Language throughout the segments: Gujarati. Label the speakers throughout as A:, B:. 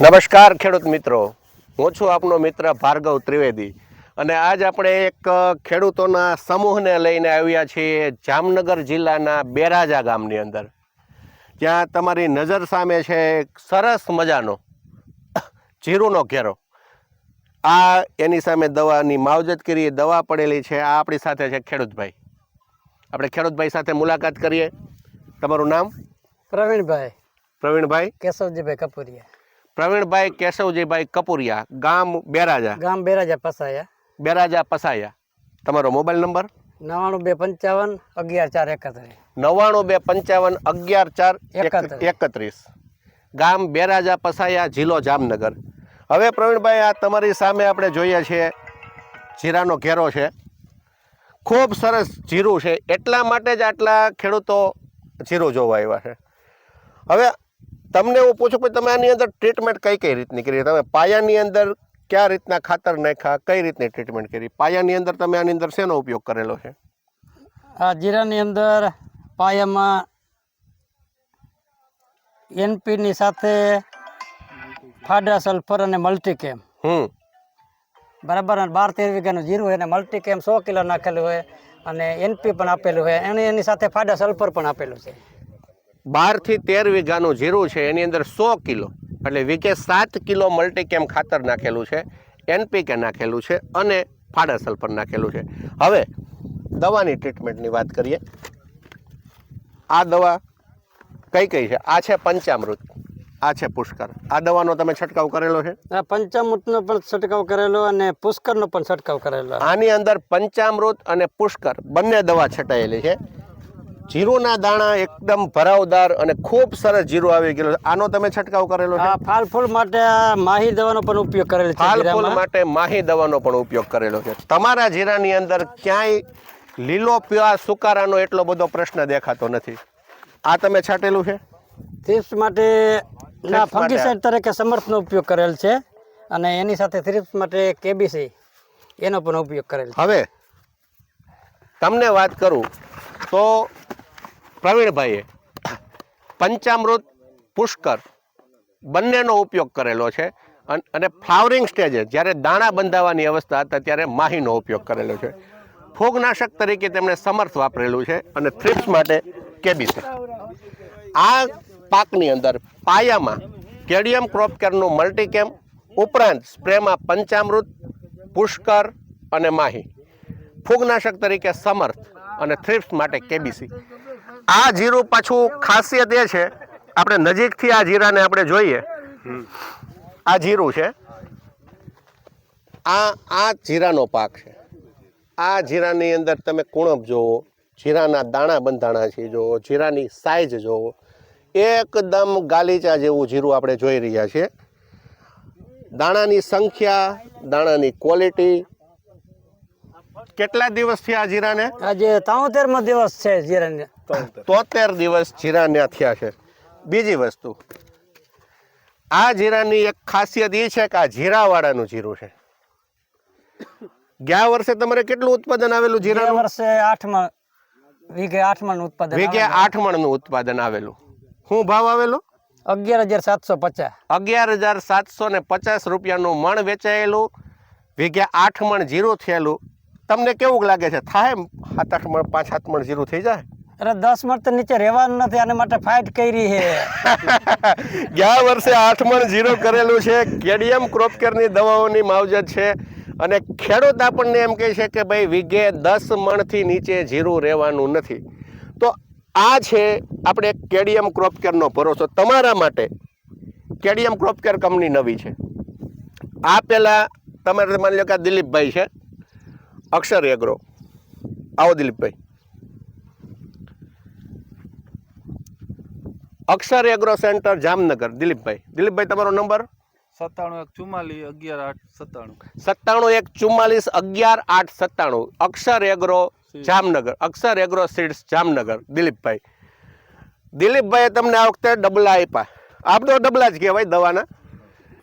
A: નમસ્કાર ખેડૂત મિત્રો. હું છું આપનો મિત્ર ભાર્ગવ ત્રિવેદી. અને આજ આપણે એક ખેડૂતોના સમૂહને લઈને આવ્યા છીએ જામનગર જિલ્લાના બેરાજા ગામની અંદર. જ્યાં તમારી નજર સામે છે સરસ મજાનો જીરુનો ઘેરો. આ એની સામે દવાની માવજત કરી દવા પડેલી છે. આ આપણી સાથે છે ખેડૂતભાઈ. આપણે ખેડૂતભાઈ સાથે મુલાકાત કરીએ. તમારું નામ?
B: પ્રવીણભાઈ.
A: પ્રવીણભાઈ?
B: કેશવજીભાઈ કપૂરિયા.
A: પ્રવીણભાઈ કેશવજીભાઈ કપુરિયા ગામ બેરાજા.
B: ગામ બેરાજા પસાયા
A: બેરાજા પસાયા તમારો મોબાઈલ નંબર?
B: નવાણું બે પંચાવન અગિયાર ચાર એકત્રીસ.
A: નવ્વાણું બે પંચાવન અગિયાર ચાર
B: એકત્રીસ.
A: એકત્રીસ. ગામ બેરાજા પસાયા જિલ્લો જામનગર. હવે પ્રવીણભાઈ આ તમારી સામે આપણે જોઈએ છીએ જીરાનો ઘેરો છે. ખૂબ સરસ જીરું છે. એટલા માટે જ આટલા ખેડૂતો જીરું જોવા આવ્યા છે. હવે તમને હું પૂછું કે તમે આની અંદર ટ્રીટમેન્ટ કઈ કઈ રીતની કરી? તમે પાયાની અંદર કયા રીતના ખાતર નાખ્યા કઈ રીતની ટ્રીટમેન્ટ કરી? પાયાની અંદર તમે આની અંદર શેનો ઉપયોગ કરેલો છે?
B: આ જીરાની અંદર પાયામાં એનપીની સાથે ફાડા સલ્ફર અને મલ્ટીકેમ.
A: હમ.
B: બરાબર અને બાર તેર વીઘાનું જીરું હોય અને મલ્ટીકેમ સો કિલો નાખેલું હોય અને એનપી પણ આપેલું હોય. અને એની સાથે ફાડા સલ્ફર પણ આપેલું છે.
A: બારથી તેર વીઘાનું જીરું છે એની અંદર સો કિલો. એટલે વીઘે સાત કિલો મલ્ટીકેમ ખાતર નાખેલું છે એનપીકે નાખેલું છે અને ફાડા સલ્ફર નાખેલું છે. હવે દવાની ટ્રીટમેન્ટની વાત કરીએ. આ દવા કઈ કઈ છે? આ છે પંચામૃત આ છે પુષ્કર. આ દવાનો તમે છંટકાવ કરેલો છે?
B: આ પંચામૃતનો પણ છંટકાવ કરેલો અને પુષ્કરનો પણ છંટકાવ કરેલો.
A: આની અંદર પંચામૃત અને પુષ્કર બંને દવા છટાયેલી છે. જીરુના દાણા એકદમ ભરાવદાર અને ખૂબ સરસ જીરું આવી ગયેલું આનો તમે છંટકાવ કરેલો છે?
B: ફાલ ફૂલ માટે આ માહી દવાનો પણ ઉપયોગ કરેલ છે
A: ફાલ ફૂલ માટે માહી દવાનો પણ ઉપયોગ કરેલો છે. તમારા જીરાની અંદર ક્યાંય લીલો પીળા સુકારાનો એટલો બધો પ્રશ્ન દેખાતો નથી. આ તમે છાંટેલું છે?
B: થ્રિપ્સ માટે ના ફંગીસાઇડ તરીકે સમર્થનો ઉપયોગ કરેલ છે અને એની સાથે થ્રિપ્સ માટે કેબીસી એનો પણ ઉપયોગ કરેલ
A: હવે તમને વાત કરું તો પ્રવીણભાઈએ પંચામૃત પુષ્કર બંનેનો ઉપયોગ કરેલો છે અન- ફ્લાવરિંગ સ્ટેજે જ્યારે દાણા બંધાવવાની અવસ્થા હતા ત્યારે માહીનો ઉપયોગ કરેલો છે. ફૂગનાશક તરીકે તેમણે સમર્થ વાપરેલું છે અને થ્રિપ્સ માટે કેબીસી. આ પાકની અંદર પાયામાં કેડિયમ ક્રોપ કેરનું મલ્ટીકેમ ઉપરાંત સ્પ્રેમાં પંચામૃત, પુષ્કર અને માહી. ફૂગનાશક તરીકે સમર્થ અને થ્રિપ્સ માટે કેબીસી. આ જીરું પાછું ખાસિયત એ છે આપણે નજીકથી આ જીરાને આપણે જોઈએ. આ જીરું છે. આ આ જીરાનો પાક છે. આ જીરાની અંદર તમે કુણપ જોવો જીરાના દાણા બંધાણા છે જોવો જીરાની સાઇઝ જોવો એકદમ ગાલીચા જેવું જીરું આપણે જોઈ રહ્યા છીએ. દાણાની સંખ્યા દાણાની ક્વોલિટી કેટલા દિવસથી આ જીરાને?
B: આજે ત્રાણુંતેરમો દિવસ છે જીરાને.
A: તોતેર દિવસ જીરાને થયા છે. બીજી વસ્તુ આ જીરાની એક ખાસિયત એ છે કે આ જીરાવાળાનું જીરું છે. ગયા વર્ષે તમારે કેટલું ઉત્પાદન આવેલું
B: જીરા
A: જીરાનું?
B: વર્ષે આઠમાં વીઘે આઠમાં ઉત્પાદન
A: વીઘે આઠ મણનું ઉત્પાદન આવેલું. શું ભાવ આવેલો?
B: અગિયાર હજાર સાતસો પચાસ.
A: અગિયાર હજાર સાતસો ને પચાસ રૂપિયાનું મણ વેચાયેલું વીઘે આઠ મણ જીરું થયેલું. તમને કેવું લાગે છે? થાય સાત આઠ મણ પાંચ સાત મણ જીરું થઈ જાય?
B: અરે દસ મણ તો નીચે રહેવાનું નથી, આને માટે ફાઇટ કરી છે
A: ગયા વર્ષે આઠ મણ જીરો કરેલું છે. કેડિયમ ક્રોપકેરની દવાઓની માવજત છે. અને ખેડૂત આપણને એમ કહે છે કે ભાઈ, વીઘે દસ મણથી નીચે જીરું રહેવાનું નથી. તો આ છે આપણે કેડિયમ ક્રોપકેરનો ભરોસો. તમારા માટે કેડિયમ ક્રોપકેર કંપની નવી છે. આ પહેલાં તમારે માની લો કે દિલીપભાઈ છે. અક્ષર એગ્રો. આવો દિલીપભાઈ. Akshar agro centre Jamnagar. દિલીપભાઈ દિલીપભાઈ તમારો નંબર
C: સત્તાણું એક ચુમ્માલીસ અગિયાર આઠ સત્તાણું.
A: સત્તાણું એક ચુમ્માલીસ અગિયાર આઠ સત્તાણું. Akshar agro Jamnagar. Akshar agro seeds Jamnagar. Dilipbhai. દિલીપભાઈએ તમને આ વખતે ડબલા આપ્યા. આપ તો ડબલા જ કહેવાય દવાના.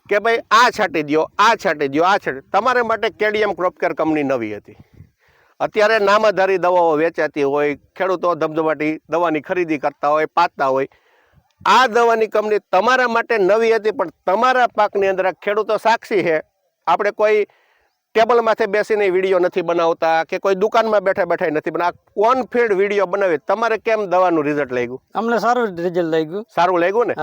A: કે ભાઈ આ છાંટી દો આ છાંટી દો આ છાંટી તમારે માટે કેડીએમ ક્રોપકેર કંપની નવી હતી. અત્યારે નામાધારી દવાઓ વેચાતી હોય ખેડૂતો ધબધબાટી દવાની ખરીદી કરતા હોય પાતા હોય. આ દવાની કંપની તમારા માટે નવી હતી પણ તમારા પાકની અંદર આ ખેડૂતો સાક્ષી છે. આપણે કોઈ ટેબલ માથે બેસીને વીડિયો નથી બનાવતા કે કોઈ દુકાનમાં બેઠા બેઠા નથી બનાવતા. ઓન ફિલ્ડ વીડિયો બનાવી તમારે કેમ દવાનું રિઝલ્ટ લાગ્યું?
B: અમને સારું રિઝલ્ટ લાગ્યું.
A: સારું લાગ્યું ને?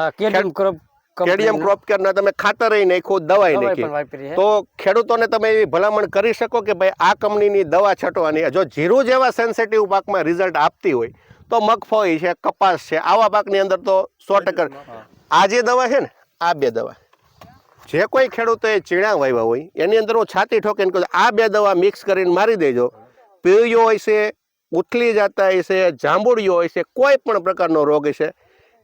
B: કેડિયમ ક્રોપ
A: કેર તમે ખાતર નાખ્યું દવાઈ નાખી.
B: પણ
A: તો ખેડૂતોને તમે એવી ભલામણ કરી શકો કે ભાઈ આ કંપનીની દવા છટવાની જો જીરું જેવા સેન્સિટિવ પાકમાં રિઝલ્ટ આપતી હોય તો મગફળી છે કપાસ છે આવા પાકની અંદર તો સો ટકા આ જે દવા છે ને આ બે દવા. જે કોઈ ખેડૂતોએ ચીણા વાવ્યા હોય એની અંદર હું છાતી ઠોકીને કહું આ બે દવા મિક્સ કરીને મારી દેજો. પીળીઓ હોય છે ઉથલી જતા હોય છે જાંબુડીઓ હોય છે કોઈ પણ પ્રકારનો રોગ હશે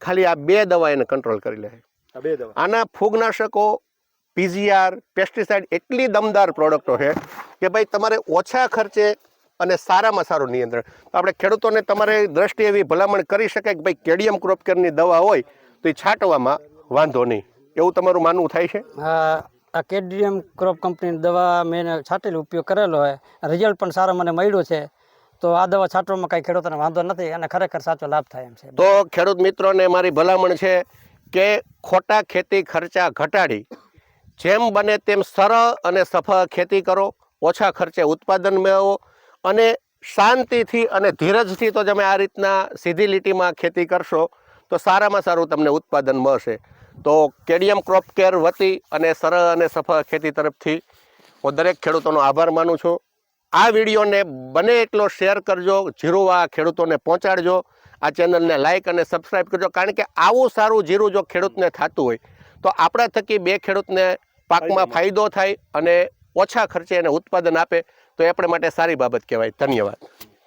A: ખાલી આ બે દવા એને કંટ્રોલ કરી લે.
D: બે દવા.
A: આના ફૂગનાશકો પીજીઆર પેસ્ટિસાઇડ એટલી દમદાર પ્રોડક્ટો છે કે ભાઈ તમારે ઓછા ખર્ચે અને સારામાં સારું નિયંત્રણ. તો આપણે ખેડૂતોને તમારે દ્રષ્ટિએ એવી ભલામણ કરી શકાય કે ભાઈ કેડિયમ ક્રોપકેરની દવા હોય તો એ છાંટવામાં વાંધો નહીં. એવું તમારું માનવું થાય છે?
B: આ આ કેડિયમ ક્રોપ કંપનીની દવા મેં છાંટેલો ઉપયોગ કરેલો હોય. રિઝલ્ટ પણ સારો મને મળ્યું છે. તો આ દવા છાંટવામાં કાંઈ ખેડૂતોને વાંધો નથી અને ખરેખર સાચો લાભ થાય એમ છે.
A: તો ખેડૂત મિત્રોને મારી ભલામણ છે કે ખોટા ખેતી ખર્ચા ઘટાડી જેમ બને તેમ સરળ અને સફળ ખેતી કરો ઓછા ખર્ચે ઉત્પાદન મેળવો અને શાંતિથી અને ધીરજથી તો તમે આ રીતના સીધી લીટીમાં ખેતી કરશો તો સારામાં સારું તમને ઉત્પાદન મળશે. તો કેડિયમ ક્રોપ કેર વતી અને સરળ અને સફળ ખેતી તરફથી હું દરેક ખેડૂતોનો આભાર માનું છું. આ વિડીયોને બને એટલો શેર કરજો જીરુવા ખેડૂતોને પહોંચાડજો. આ ચેનલને લાઇક અને સબસ્ક્રાઇબ કરજો કારણ કે આવું સારું જીરું જો ખેડૂતને થતું હોય તો આપણા થકી બે ખેડૂતને પાકમાં ફાયદો થાય અને ઓછા ખર્ચે એને ઉત્પાદન આપે. તો એ આપણે માટે સારી બાબત કહેવાય. ધન્યવાદ.